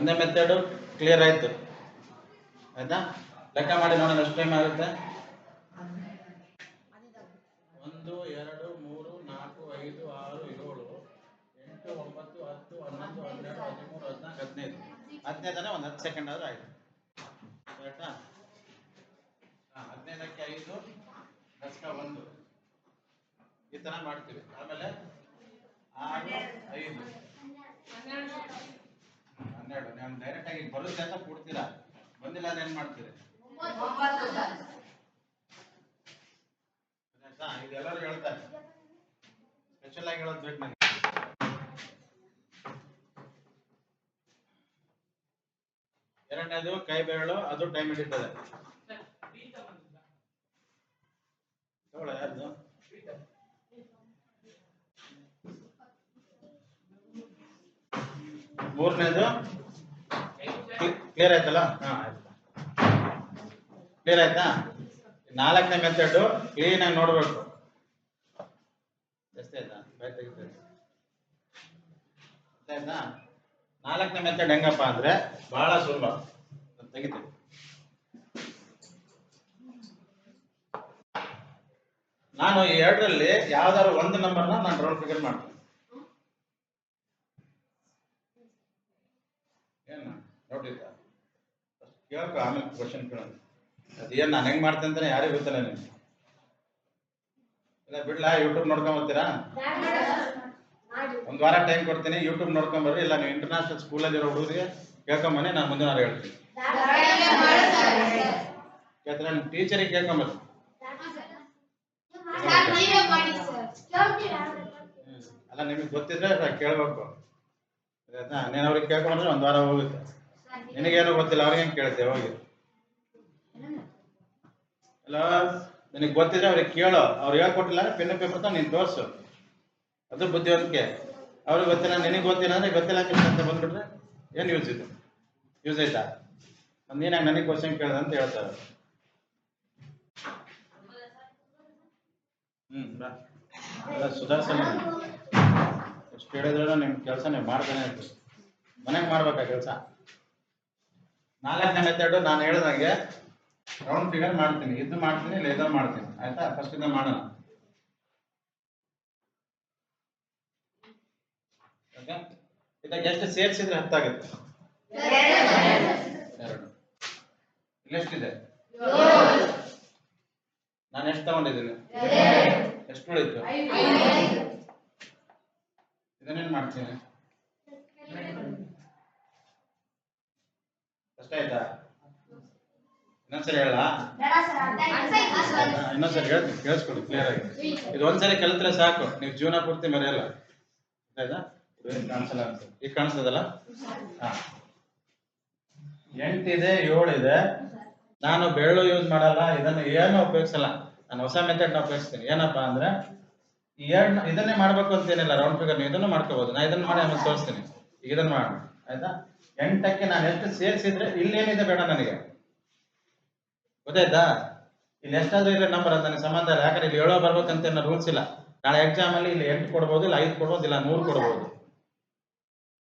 ಒಂದೇ method clear ಆಯ್ತು. ಆಯ್ತಾ? ಲೆಕ್ಕ ಮಾಡಿ ನೋಡೋಣ, ಎಷ್ಟು ಟೈಮ್ ಆಗುತ್ತೆ? ಒಂದು, ಎರಡು, ಮೂರು, ನಾಲ್ಕು, ಐದು, ಆರು, ಏಳು, ಎಂಟು, ಒಂಬತ್ತು, ಹತ್ತು, ಹನ್ನೊಂದು, ಹನ್ನೆರಡು, ಹದಿಮೂರು, ಹದಿನಾಲ್ಕು, ಹದಿನೈದು. ಹದಿನೈದನೇ ಒಂದು ಹತ್ತು ಸೆಕೆಂಡ್ ಆದರೂ ಆಯ್ತು. ಕರೆಕ್ಟಾ ಹದಿನೈದಕ್ಕೆ ಐದು, ದಶಕ ಒಂದು. ಈ ಥರ ಮಾಡ್ತೀವಿ. ಆಮೇಲೆ ಆರು, ಐದು. ಹನ್ನೆರಡು. ನೀವು ಡೈರೆಕ್ಟ್ ಆಗಿ ಬರುತ್ತೆ ಅಂತ ಕೊಡ್ತೀರಾ? ಬಂದಿಲ್ಲ ಅಂದ್ರೆ ಏನ್ ಮಾಡ್ತೀರಿ? ಇದೆಲ್ಲರೂ ಹೇಳ್ತಾರೆ. ಸ್ಪೆಷಲ್ ಆಗಿ ಹೇಳೋದು ಬೇಕು ನನಗೆ ಎರಡನೇದು ಕೈ ಬೆರಳು, ಅದು ಟೈಮ್ ಹಿಡಿತದೆ. ಯಾರ್ದು? ಮೂರನೇದು ಕ್ಲಿಯರ್ ಆಯ್ತಲ್ಲ? ಕ್ಲಿಯರ್ ಆಯ್ತಾ. ನಾಲ್ಕನೇ ಮೆಥಡ್ ಕ್ಲೀನ್ ಆಗಿ ನೋಡ್ಬೇಕು. ಆಯ್ತಾ? ಆಯ್ತಾ? ನಾಲ್ಕನೇ ಮೆಥಡ್ ಹೆಂಗಪ್ಪ ಅಂದ್ರೆ ಬಹಳ ಸುಲಭ. ತೆಗಿತೇವೆ. ನಾನು ಈ ಎರಡರಲ್ಲಿ ಯಾವ್ದಾದ್ರು ಒಂದು ನಂಬರ್ನ ನಾನು ರೌಂಡ್ ಫಿಗರ್ ಮಾಡ್ತೀನಿ. ಏನ್? ನೋಡಿದ್ದ ಕೇಳ್ಕೊ, ಆಮೇಲೆ ಕ್ವಶನ್ ಕೇಳೋದು ಅದೇನು ನಾನು ಹೆಂಗ್ ಮಾಡ್ತೇನೆ ಅಂತಾನೆ ಯಾರಿಗೂ ಗೊತ್ತಲ್ಲ ನಿಮ್ಗೆ. ಇಲ್ಲ, ಬಿಡ್ಲಾ ಯೂಟ್ಯೂಬ್ ನೋಡ್ಕೊಂಬರ್ತೀರಾ ಒಂದು ವಾರ ಟೈಮ್ ಕೊಡ್ತೀನಿ ಯೂಟ್ಯೂಬ್ ನೋಡ್ಕೊಂಬರ್ರಿ ಇಲ್ಲ, ನೀವು ಇಂಟರ್ನ್ಯಾಷನಲ್ ಸ್ಕೂಲಲ್ಲಿ ಇರೋ ಹುಡುಗರಿಗೆ ಕೇಳ್ಕೊಂಬನ್ನಿ ನಾನು ಮುಂದಿನ ವಾರ ಹೇಳ್ತೀನಿ. ಕೇಳ್ತಾರೆ? ನಿಮ್ಮ ಟೀಚರಿಗೆ ಕೇಳ್ಕೊಂಬರ್ರಿ. ಅಲ್ಲ, ನಿಮಗೆ ಗೊತ್ತಿದ್ರೆ ಕೇಳ್ಬೇಕು. ನೀನು ಅವ್ರಿಗೆ ಕೇಳ್ಕೊಂಡ್ರೆ ಒಂದು ವಾರ ಹೋಗುತ್ತೆ. ನಿನಗೇನು ಗೊತ್ತಿಲ್ಲ, ಅವ್ರಿಗೆ ಹೆಂಗ್ ಕೇಳ್ತೇವೆ ಹೋಗಿ. ಅಲ್ಲ, ನಿನಗೆ ಗೊತ್ತಿದ್ರೆ ಅವ್ರಿಗೆ ಕೇಳೋ. ಅವ್ರು ಹೇಳ್ಕೊಟ್ಟಿಲ್ಲ ಅಂದ್ರೆ ಪೆನ್ ಪೇಪರ್ ತ ನೀನು ತೋರ್ಸು. ಅದು ಬುದ್ಧಿವಂತಿಕೆ. ಅವ್ರಿಗೆ ಗೊತ್ತಿಲ್ಲ, ನಿನಗೆ ಗೊತ್ತಿಲ್ಲ ಅಂದ್ರೆ ಗೊತ್ತಿಲ್ಲ ಅಂತ ಬಂದ್ಬಿಟ್ರೆ ಏನು ಯೂಸ್ ಇದು? ಯೂಸ್ ಆಯ್ತಾ? ನೀನಾಗ ನನಗೆ ಕ್ವಶನ್ ಕೇಳ್ದೆ ಅಂತ ಹೇಳ್ತಾರೆ. ಹ್ಮ್ ಸುಧಾರಿಸೋಣ ಎಷ್ಟು ಹೇಳಿದ್ರು ನಿಮ್ಮ ಕೆಲಸ ನೀವು ಮಾಡ್ತಾನೆ ಮನೆಗೆ ಮಾಡ್ಬೇಕಾ ಕೆಲಸ? ನಾಲ್ಕನೇ ಮೆಥಡ್ ನಾನು ಹೇಳ್ದಂಗೆ ರೌಂಡ್ ಫಿಗರ್ ಮಾಡ್ತೀನಿ. ಇದು ಮಾಡ್ತೀನಿ ಇಲ್ಲ ಇದು ಮಾಡ್ತೀನಿ. ಆಯ್ತಾ? ಫಸ್ಟ್ ಇಂದ ಮಾಡೋಣ. ಸೇರ್ಸಿದ್ರೆ ಇದಕ್ಕೆ ಎಷ್ಟು ಸೇರಿಸಿದ್ರೆ ಹತ್ತಾಗುತ್ತೆ? ಎರಡು. ಇಲ್ಲೆಷ್ಟಿದೆ ನಾನು ಎಷ್ಟು ತಗೊಂಡಿದ್ದೀನಿ? ಎಷ್ಟು ಉಳಿತು? ಇದನ್ನೇನ್ ಮಾಡ್ತೀನಿ? ಕಷ್ಟ ಆಯ್ತಾ? ಇನ್ನೊಂದ್ಸರಿ ಹೇಳ ಇನ್ನೊಂದ್ಸರಿ ಹೇಳ್ತೀನಿ ಕೇಳಿಸ್ಕೊಡಿ ಕ್ಲಿಯರ್ ಆಗಿ. ಇದು ಒಂದ್ಸರಿ ಕಲಿತ್ರೆ ಸಾಕು ನೀವು ಜೀವನ ಪೂರ್ತಿ ಮರೆಯಲ್ಲ. ಆಯ್ತಾ? ಕಾಣಿಸಲ್ಲ ಅಂತ. ಈಗ ಕಾಣಿಸ್ತದಲ್ಲ ಹಾ. ಎಂಟಿದೆ ಏಳಿದೆ. ನಾನು ಬೆಳ್ಳು ಯೂಸ್ ಮಾಡಲ್ಲ ಇದನ್ನು ಏನು ಉಪಯೋಗಿಸಲ್ಲ. ನಾನು ಹೊಸ ಮೆಥಡ್ ಉಪಯೋಗಿಸ್ತೀನಿ. ಏನಪ್ಪ ಅಂದ್ರೆ ಎರಡ್ ಎರಡು ಇದನ್ನೇ ಮಾಡ್ಬೇಕು ಅಂತೇನಿಲ್ಲ ರೌಂಡ್ ಫಿಗರ್ ನೀವು ಇದನ್ನು ಮಾಡ್ಕೋಬಹುದು ನಾ ಇದನ್ನ ಮಾಡಿ ಆಮೇಲೆ ತೋರಿಸ್ತೀನಿ. ಈಗ ಇದನ್ನ ಮಾಡಿ. ಆಯ್ತಾ? ಎಂಟಕ್ಕೆ ನಾನು ಎಷ್ಟು ಸೇರಿಸಿದ್ರೆ ಇಲ್ಲೇನಿದೆ ಬೇಡ ನನಗೆ. ಗೊತ್ತಾಯ್ತಾ? ಇಲ್ಲಿ ಎಷ್ಟಾದ್ರೂ ಇಲ್ಲ ನಂಬರ್ ನನಗೆ ಸಂಬಂಧ ಇಲ್ಲ. ಯಾಕಂದ್ರೆ ಇಲ್ಲಿ ಏಳೋ ಬರ್ಬೇಕಂತ ಏನೋ ರೂಲ್ಸ್ ಇಲ್ಲ. ನಾಳೆ ಎಕ್ಸಾಮ್ ಅಲ್ಲಿ ಇಲ್ಲಿ ಎಂಟು ಕೊಡ್ಬೋದು, ಇಲ್ಲ ಐದು ಕೊಡ್ಬೋದು, ಇಲ್ಲ ನೂರು ಕೊಡ್ಬೋದು.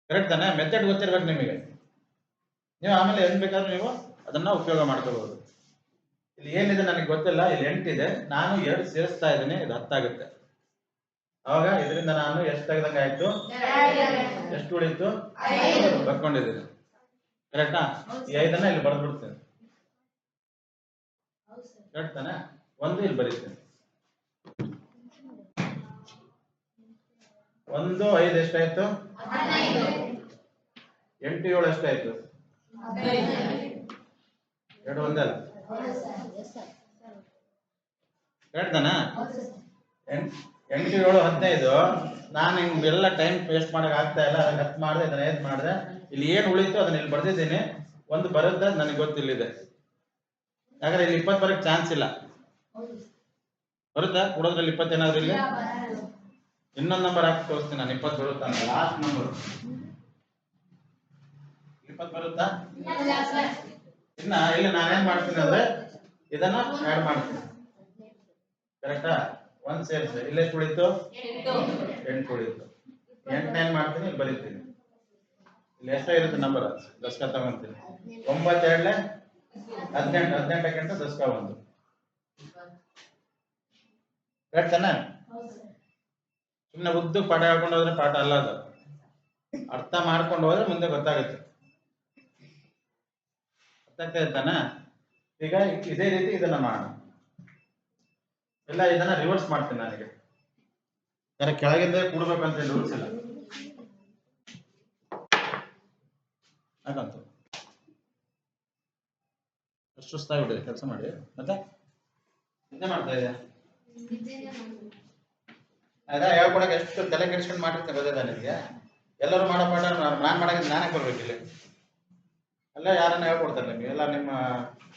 ಕರೆಕ್ಟ್ ತಾನೆ? ಮೆಥಡ್ ಗೊತ್ತಿರ್ಬೇಕು ನಿಮಗೆ. ನೀವು ಆಮೇಲೆ ಏನ್ ಬೇಕಾದ್ರೂ ನೀವು ಅದನ್ನ ಉಪಯೋಗ ಮಾಡ್ಕೋಬಹುದು ಇಲ್ಲಿ ಏನಿದೆ ನನಗೆ ಗೊತ್ತಿಲ್ಲ. ಇಲ್ಲಿ ಎಂಟಿದೆ. ನಾನು ಎರಡು ಸೇರಿಸ್ತಾ ಇದ್ದೀನಿ. ಇದು ಹತ್ತಾಗುತ್ತೆ. ಅವಾಗ ಇದರಿಂದ ನಾನು ಎಷ್ಟು ತೆಗೆದಂಗ ಆಯ್ತು? ಎಷ್ಟು ಉಳಿತು ಬರ್ಕೊಂಡಿದ್ದೀನಿ. ಕರೆಕ್ಟಾ ಈ ಐದನ್ನ ಇಲ್ಲಿ ಬರ್ದ್ಬಿಡ್ತೀನಿ. ಕರೆಕ್ಟ್ ತಾನೆ? ಒಂದು ಇಲ್ಲಿ ಬರೀತೇನೆ. ಒಂದು ಐದು ಎಷ್ಟಾಯ್ತು? ಎಂಟು ಏಳು ಎಷ್ಟಾಯ್ತು? ಎರಡು ಕರೆಕ್ಟ್ ತಾನೆ? ಎಂಟ್- ಎಂಟು ಏಳು ಹದಿನೈದು. ನಾನು ಹಿಂಗೆಲ್ಲ ಟೈಮ್ ವೇಸ್ಟ್ ಮಾಡಕ್ ಆಗ್ತಾ ಇಲ್ಲ ಅದನ್ನ ಹತ್ತು ಮಾಡಿದೆ ಇದನ್ನ ಐದು ಮಾಡಿದೆ. ಇಲ್ಲಿ ಏನು ಉಳಿತು ಅದನ್ನ ಇಲ್ಲಿ ಬರ್ದಿದ್ದೀನಿ. ಒಂದು ಬರುತ್ತೆ ನನಗೆ ಗೊತ್ತಿಲ್ಲಿದೆ. ಯಾಕಂದ್ರೆ ಇಲ್ಲಿ ಇಪ್ಪತ್ತು ಬರಕ್ ಚಾನ್ಸ್ ಇಲ್ಲ. ಬರುತ್ತಾ? ಕೊಡೋದ್ರಲ್ಲಿ ಇಪ್ಪತ್ತೇನಾದ್ರು ಇಲ್ಲಿ ಇನ್ನೊಂದು ನಂಬರ್ ಹಾಕಿ ತೋರಿಸ್ತೀನಿ ನಾನು ಇಪ್ಪತ್ತು ಬರುತ್ತಾ? ಲಾಸ್ಟ್ ನಂಬರ್ ಇಪ್ಪತ್ತು ಬರುತ್ತಾ? ಇನ್ನ ಇಲ್ಲಿ ನಾನೇನ್ ಮಾಡ್ತೀನಿ ಅಂದ್ರೆ ಇದನ್ನ ಆಡ್ ಮಾಡ್ತೀನಿ. ಕರೆಕ್ಟಾ ಒಂದ್ ಸೇರಿಸ. ಇಲ್ಲೇ ಕುಳಿತು? ಎಂಟು ಕುಳಿತು. ಎಂಟನೇನ್ ಮಾಡ್ತೀನಿ ಇಲ್ಲಿ ಬರೀತೀನಿ. ಇಲ್ಲಿ ಎಷ್ಟೋ ಇರುತ್ತೆ ನಂಬರ್ ದಸ್ಕ ತಗೊಂತೀನಿ. ಒಂಬತ್ತೆರಡಲೆ ಹದಿನೆಂಟು ಹದಿನೆಂಟಕ್ಕಿಂತ ದಸ್ಕ ಒಂದು. ಹೇಳ್ತಾನೆ? ತಾನೆ ಸುಮ್ಮನೆ ಉದ್ದು ಪಾಠ ಹೇಳ್ಕೊಂಡು ಹೋದ್ರೆ ಪಾಠ ಅಲ್ಲ ಅದು. ಅರ್ಥ ಮಾಡ್ಕೊಂಡು ಹೋದ್ರೆ ಮುಂದೆ ಗೊತ್ತಾಗುತ್ತೆ. ಅರ್ಥ ಆಗ್ತಾ ಇದ್ದಾನ? ಈಗ ಇದೇ ರೀತಿ ಇದನ್ನ ಮಾಡೋಣ ಎಲ್ಲ ಇದನ್ನ ರಿವರ್ಸ್ ಮಾಡ್ತೀನಿ ನನಗೆ. ಯಾರ ಕೆಳಗಿಂದ ಕೂಡ್ಬೇಕಂತ ರೂಲ್ಸ್ ಇಲ್ಲ ಯಾಕಂತ ಅಷ್ಟು ಸುಸ್ತಾಗ್ಬಿಟ್ಟಿದೆ ಕೆಲಸ ಮಾಡಿ. ಮತ್ತೆ? ನಿದ್ದೆ ಮಾಡ್ತಾ ಇದೆಯಾ? ಅದ ಹೇಳ್ಕೊಡಕ್ಕೆ ಎಷ್ಟು ತಲೆ ಕೆಡಿಸ್ಕೊಂಡು ಮಾಡಿರ್ತೀನಿ ಗೊತ್ತಿಲ್ಲ ನಿಮಗೆ. ಎಲ್ಲರೂ ಮಾಡೋ ಪಾಠ ನಾನು ಮಾಡಕ್ಕೆ ನಾನೇ ಕೊಡ್ಬೇಕು ಇಲ್ಲಿ. ಅಲ್ಲ, ಯಾರನ್ನ ಹೇಳ್ಕೊಡ್ತಾರೆ ನಿಮಗೆ. ಎಲ್ಲ ನಿಮ್ಮ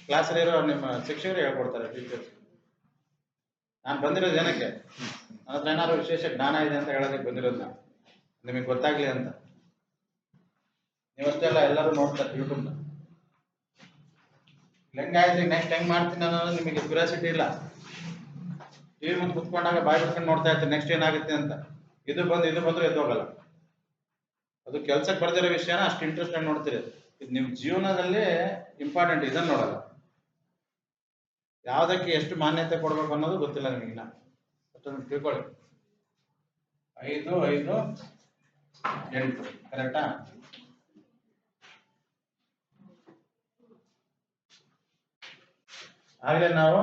ಕ್ಲಾಸಲ್ಲಿರೋ ನಿಮ್ಮ ಶಿಕ್ಷಕರು ಹೇಳ್ಕೊಡ್ತಾರೆ ಟೀಚರ್ಸ್ ನಾನು ಬಂದಿರೋದು ಏನಕ್ಕೆ? ನನ್ನ ಹತ್ರ ಏನಾದ್ರು ವಿಶೇಷ ಜ್ಞಾನ ಇದೆ ಅಂತ ಹೇಳೋದಕ್ಕೆ ಬಂದಿರೋದು ನಾನು. ನಿಮಗೆ ಗೊತ್ತಾಗ್ಲಿ ಅಂತ. ನೀವಷ್ಟೇ ಅಲ್ಲ, ಎಲ್ಲರೂ ನೋಡ್ತಾರೆ ಯೂಟ್ಯೂಬ್ನ. ಹೆಂಗಾಯ್ತು ನೆಕ್ಸ್ಟ್ ಹೆಂಗ್ ಮಾಡ್ತೀನಿ ಅನ್ನೋದು ನಿಮಗೆ ಕ್ಯೂರಿಯಾಸಿಟಿ ಇಲ್ಲ. ಟಿವಿ ಮುಂದೆ ಕುತ್ಕೊಂಡಾಗ ಬಾಯ್ ಬಿಟ್ಕೊಂಡು ನೋಡ್ತಾ ಇರ್ತೀನಿ ನೆಕ್ಸ್ಟ್ ಏನಾಗುತ್ತೆ ಅಂತ. ಇದು ಬಂದು, ಇದು ಬಂದ್ರೆ ಎದ್ದು ಹೋಗಲ್ಲ. ಅದು ಕೆಲ್ಸಕ್ಕೆ ಬರ್ದಿರೋ ವಿಷಯನ ಅಷ್ಟು ಇಂಟ್ರೆಸ್ಟ್ ಆಗಿ ನೋಡ್ತೀರಿ. ಇದು ನಿಮ್ಮ ಜೀವನದಲ್ಲಿ ಇಂಪಾರ್ಟೆಂಟ್ ಇದನ್ನ ನೋಡಲ್ಲ. ಯಾವ್ದಕ್ಕೆ ಎಷ್ಟು ಮಾನ್ಯತೆ ಕೊಡ್ಬೇಕು ಅನ್ನೋದು ಗೊತ್ತಿಲ್ಲ ನಿಮಗಿನ್ನ ಅಷ್ಟೊಂದು ತಿಳ್ಕೊಳ್ಳಿ. ಐದು ಐದು ಎಂಟು. ಕರೆಕ್ಟಾ ಆಗಲೇ ನಾವು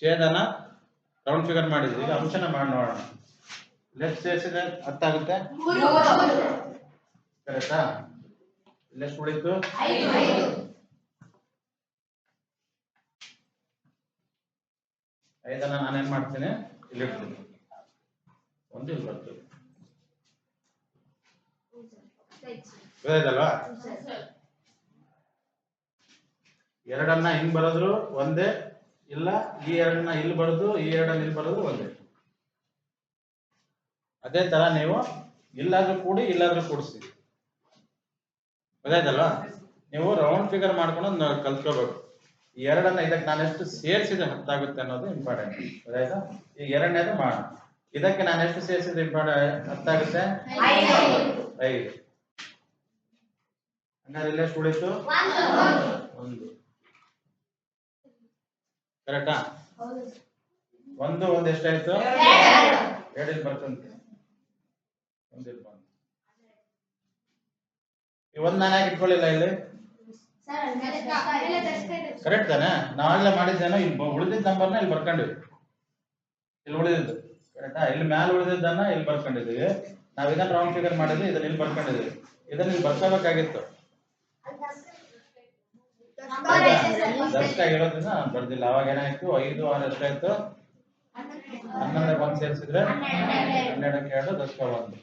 ಛೇದನ ರೌಂಡ್ ಫಿಗರ್ ಮಾಡಿದ್ವಿ. ಈಗ ಅಂಶನ ಮಾಡಿ ನೋಡೋಣ. ಲೆಫ್ಟ್ ಸೇರಿಸಿದ್ರೆ ಹತ್ತಾಗುತ್ತೆ. ಕರೆಕ್ಟಾ ಲೆಫ್ಟ್ ಉಳಿತು. ಐದನ್ನ ನಾನೇನ್ ಮಾಡ್ತೀನಿ? ಇಲ್ಲಿ ಇಡ್ತೀನಿ. ಒಂದು ಇಲ್ಲಿ ಗೊತ್ತಾಯ್ತಲ್ವಾ? ಎರಡನ್ನ ಹಿಂಗ್ ಬರೋದ್ರು ಒಂದೇ, ಇಲ್ಲ, ಈ ಎರಡನ್ನ ಇಲ್ಲಿ ಬರೋದು, ಈ ಎರಡನ್ನ ಇಲ್ಲಿ ಬರೋದು ಒಂದೇ. ಅದೇ ತರ ನೀವು ಇಲ್ಲಾದ್ರೂ ಕೂಡಿ, ಇಲ್ಲಾದ್ರೂ ಕೂಡಿಸಿ. ಗೊತ್ತಾಯ್ತಲ್ವಾ? ನೀವು ರೌಂಡ್ ಫಿಗರ್ ಮಾಡ್ಕೊಂಡು ಕಲ್ತ್ಕೋಬೇಕು. ಎರಡನ್ನ ಇದಕ್ಕೆ ನಾನು ಎಷ್ಟು ಸೇರಿಸಿದ್ರೆ ಹತ್ತಾಗುತ್ತೆ ಅನ್ನೋದು ಇಂಪಾರ್ಟೆಂಟ್ ಗೊತ್ತಾಯ್ತಾ ಈಗ ಎರಡನೇದು ಮಾಡ. ಇದಕ್ಕೆ ನಾನು ಎಷ್ಟು ಸೇರಿಸಿದ್ರೆ ಇಂಪಾರ್ಟೆಂಟ್ ಹತ್ತಾಗುತ್ತೆ ಐದು. ಉಳಿತು ಒಂದು. ಕರೆಕ್ಟಾ? ಒಂದು ಒಂದು ಎಷ್ಟಾಯ್ತು? ಎರಡಿಲ್ ಬರ್ತಂತೆ. ಒಂದಿಲ್ ಬಂತು ಈ ಒಂದ್ ನಾನು ಯಾಕೆ ಇಟ್ಕೊಳ್ಳಿಲ್ಲ ಇಲ್ಲಿ? ಕರೆಕ್ಟ್ ತಾನೆ? ನಾವೆಲ್ಲ ಮಾಡಿದ್ದೇನೋ ಇಲ್ಲಿ ಉಳಿದಿದ್ದ ನಂಬರ್ನ ಇಲ್ಲಿ ಬರ್ಕೊಂಡಿವಿ. ಇಲ್ಲಿ ಉಳಿದಿದ್ದು. ಕರೆಕ್ಟಾ ಇಲ್ಲಿ ಮ್ಯಾಲ ಉಳಿದಿದ್ದನ್ನ ಇಲ್ಲಿ ಬರ್ಕೊಂಡಿದ್ದೀವಿ. ನಾವ್ ಇದನ್ನ ರಾಂಗ್ ಫಿಗರ್ ಮಾಡಿದ್ವಿ ಇದನ್ನ ಇಲ್ಲಿ ಬರ್ಕೊಂಡಿದ್ವಿ ಇದನ್ನ ಇಲ್ಲಿ ಬರ್ಕೋಬೇಕಾಗಿತ್ತು. ದರ್ಶಕ ಬರ್ದಿಲ್ಲ. ಅವಾಗ ಏನಾಯ್ತು? ಐದು ಆರು ಎಷ್ಟಾಯ್ತು ಹನ್ನೊಂದಕ್ಕೆ ಒಂದ್ ಸೇರಿಸಿದ್ರೆ ಹನ್ನೆರಡಕ್ಕೆ ಎರಡು ದಶಕ ಒಂದು.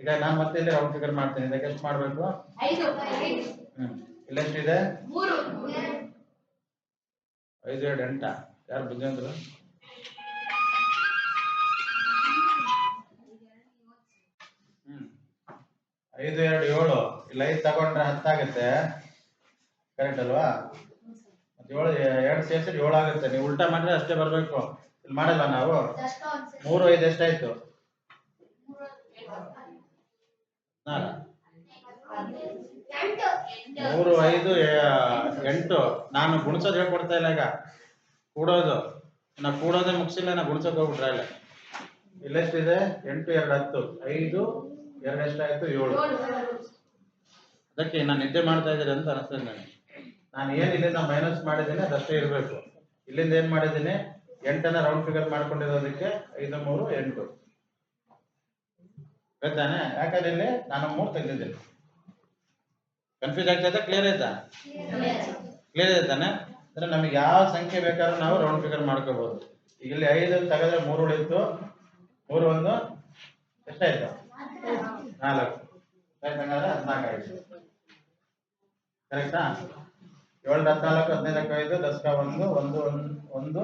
ಈಗ ನಾನ್ ಮತ್ತೆ ಇಲ್ಲಿ ರೌಂಡ್ ಫಿಗರ್ ಮಾಡ್ತೀನಿ. ಇದಕ್ಕೆ ಎಷ್ಟು ಮಾಡ್ಬೇಕು? ಹ್ಮ್. ಇಲ್ಲೆಷ್ಟಿದೆ ಐದು ಎರಡು ಎಂಟ? ಯಾರು ಬುದ್ಧಿವಂತರು ಹ್ಮ್. ಐದು ಎರಡು ಏಳು. ಇಲ್ಲ ಐದು ತಗೊಂಡ್ರೆ ಹತ್ತಾಗತ್ತೆ. ಕರೆಕ್ಟ್ ಅಲ್ವಾ? ಏಳು ಎರಡು ಸೇರಿಸಿದ್ರೆ ಏಳು ಆಗುತ್ತೆ ನೀವು ಉಲ್ಟಾ ಮಾಡಿದ್ರೆ ಅಷ್ಟೇ ಬರ್ಬೇಕು. ಇಲ್ಲಿ ಮಾಡಲ್ಲ ನಾವು. ಮೂರು ಐದು ಎಷ್ಟಾಯ್ತು? ನಾಲ್ಕು. ಮೂರು, ಐದು ಎಂಟು. ನಾನು ಗುಣಿಸೋದು ಹೇಳ್ಕೊಡ್ತಾ ಇಲ್ಲ ಈಗ. ಕೂಡೋದು. ನಾ ಕೂಡೋದೇ ಮುಗಿಸಿಲ್ಲ ನಾ ಗುಣಿಸೋಕೆ ಹೋಗ್ಬಿಟ್ರೆ ಇಲ್ಲ ಇಲ್ಲೆಷ್ಟಿದೆ? ಎಂಟು, ಎರಡು, ಹತ್ತು. ಐದು ಎರಡು ಎಷ್ಟಾಯ್ತು ಏಳು. ಅದಕ್ಕೆ ನಾನು ನಿದ್ದೆ ಮಾಡ್ತಾ ಇದ್ದೀನಿ ಅಂತ ಅನಿಸ್ತದೆ ನನಗೆ. ನಾನು ಏನು ಇಲ್ಲಿಂದ ಮೈನಸ್ ಮಾಡಿದ್ದೀನಿ, ಅದಷ್ಟೇ ಇರಬೇಕು. ಇಲ್ಲಿಂದ ಏನು ಮಾಡಿದ್ದೀನಿ? ಎಂಟನ್ನ ರೌಂಡ್ ಫಿಗರ್ ಮಾಡ್ಕೊಂಡಿರೋದಕ್ಕೆ ಐದು, ಮೂರು, ಎಂಟು. ಗೊತ್ತಾನೆ? ಯಾಕಂದ್ರೆ ಇಲ್ಲಿ ನಾನು ಮೂರು ತೆಗೆದಿದ್ದೀನಿ. ಕನ್ಫ್ಯೂಸ್ ಆಗ್ತೈತಾ ಕ್ಲಿಯರ್ ಆಯ್ತಾ? ಕ್ಲಿಯರ್ ಆಯ್ತಾನೆ ಅಂದ್ರೆ ನಮಗೆ ಯಾವ ಸಂಖ್ಯೆ ಬೇಕಾದ್ರೂ ನಾವು ರೌಂಡ್ ಫಿಗರ್ ಮಾಡ್ಕೋಬಹುದು ಈಗ ಇಲ್ಲಿ ಐದು ತೆಗೆದ್ರೆ ಮೂರು ಉಳಿತು. ಮೂರು ಒಂದು ಎಷ್ಟಾಯ್ತು? ನಾಲ್ಕು. ಹಂಗಾದ್ರೆ ಹದಿನಾಲ್ಕು ಆಯ್ತು. ಕರೆಕ್ಟಾ ಏಳು, ಹದಿನಾಲ್ಕು, ಹದಿನೈದಕ್ಕೆ ಐದು ದಸಕ ಒಂದು ಒಂದು ಒಂದು,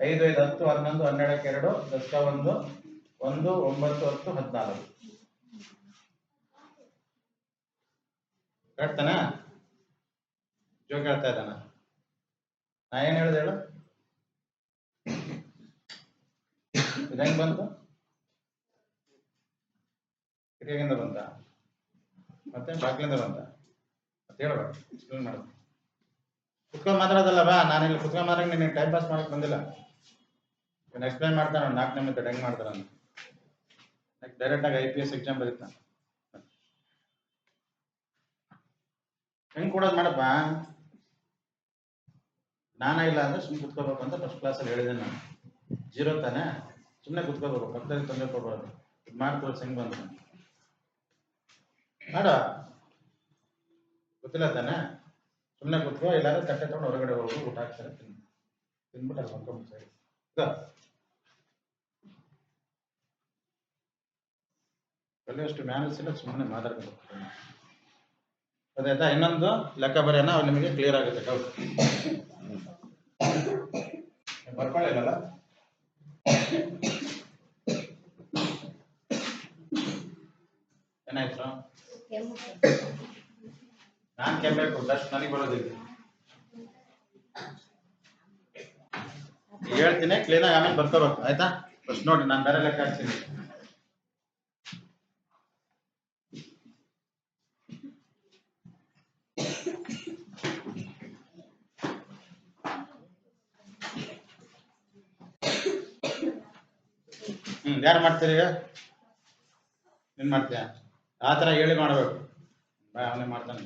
ಐದು ಐದು, ಹತ್ತು, ಹನ್ನೊಂದು, ಹನ್ನೆರಡಕ್ಕೆ ಎರಡು ದಸಕ ಒಂದು ಒಂದು, ಒಂಬತ್ತು, ಹತ್ತು, ಹದಿನಾಲ್ಕು. ಕರೆಕ್ಟ್ ತಾನೆ ಜೋಕ್ ಹೇಳ್ತಾ ಇದ್ದಾನ. ನಾ ಏನ್ ಹೇಳ್ದೆ ಹೇಳು? ಹೆಂಗ್ ಬಂತು? ಕಿಟಕಿಯಿಂದ ಬಂತ? ಮತ್ತೆ ಬಾಗ್ಲಿಂದ ಬಂತ? ಮತ್ತೆ ಹೇಳ್ಬೇಕು. ಎಕ್ಸ್ಪ್ಲೇನ್ ಕುತ್ಕೊಂಡ್ ಮಾತಾಡೋದಲ್ಲ ಬಾ. ನಾನು ಇಲ್ಲಿ ಕುತ್ಕೊಂಡ್ ಮಾತ್ರ ನಿನಗೆ ಟೈಮ್ ಪಾಸ್ ಮಾಡಕ್ ಬಂದಿಲ್ಲ. ಎಕ್ಸ್ಪ್ಲೈನ್ ಮಾಡ್ತಾನ ನಾಲ್ಕನೇ ಮೆಥಡ್ ಹೆಂಗ್ ಮಾಡ್ತಾರ ಡೈರೆಕ್ಟ್ ಆಗಿ ಐ ಪಿ ಎಸ್ ಎಕ್ಸಾಮ್ ಬರೀತಾನ. ಹೆಂಗ್ ಕೊಡೋದ್ ಮಾಡಪ್ಪ? ನಾನ ಇಲ್ಲ ಅಂದ್ರೆ ಸುಮ್ಮನೆ ಕುತ್ಕೋಬೇಕು ಅಂತ ಫಸ್ಟ್ ಕ್ಲಾಸಲ್ಲಿ ಹೇಳಿದೆ ನಾನು. ಜೀರೋ ತಾನೆ? ಸುಮ್ಮನೆ ಕುತ್ಕೋಬೇಕು, ಪಕ್ಕದಲ್ಲಿ ತೊಂದರೆ ಕೊಡ್ಬಾರ್ದು. ಇದು ಮಾಡ್ಕೊಳ್ಳಿ ಹೆಂಗ್ ಬಂತು? ಮಾಡ ಗೊತ್ತಿಲ್ಲ ತಾನೆ? ಸುಮ್ಮನೆ ಕುತ್ಕೋ, ಇಲ್ಲಾಂದ್ರೆ ತಟ್ಟೆ ತಗೊಂಡು ಹೊರಗಡೆ ಹೋಗಿ ಊಟ ಹಾಕ್ತಾರೆ, ತಿನ್ನು. ತಿನ್ಬಿಟ್ಟು ಅಲ್ಲಿ ಮಲ್ಕೊಂಬಿಡು ಸರಿ. ಕಲಿಯೋಷ್ಟು ಮ್ಯಾನರ್ಸ್ ಇಲ್ಲ ಸುಮ್ಮನೆ ಮಾತಾಡ್ಕೊಂಡು ಅದಾಯ್ತಾ ಇನ್ನೊಂದು ಲೆಕ್ಕ ಬರೆಯೋಣ ಅವ್ರು ನಿಮಗೆ ಕ್ಲಿಯರ್ ಆಗುತ್ತೆ ಡೌಟ್ ಬರ್ಕೊಳ್ಳಿಲ್ಲಲ್ಲ? ಏನಾಯ್ತು. ನಾನ್ ಕೇಳ್ಬೇಕು ಡಸ್ಟ್ ನನಗೆ ಬರೋದಿಲ್ಲ. ಹೇಳ್ತೀನಿ ಕ್ಲೀನಾಗಿ ಆಮೇಲೆ ಬರ್ಕೋಬೇಕು, ಆಯ್ತಾ? ಫಸ್ಟ್ ನೋಡಿ, ನಾನು ಬೇರೆ ಲೆಕ್ಕ ಹಾಕ್ತೀನಿ ಹ್ಮ್ ಯಾರು ಮಾಡ್ತೀರಿ ಈಗ? ನೀನ್ ಮಾಡ್ತೀಯ? ಆ ತರ ಹೇಳಿ ಮಾಡ್ಬೇಕು. ಬಾಯ್ ಅವನೇ ಮಾಡ್ತಾನೆ.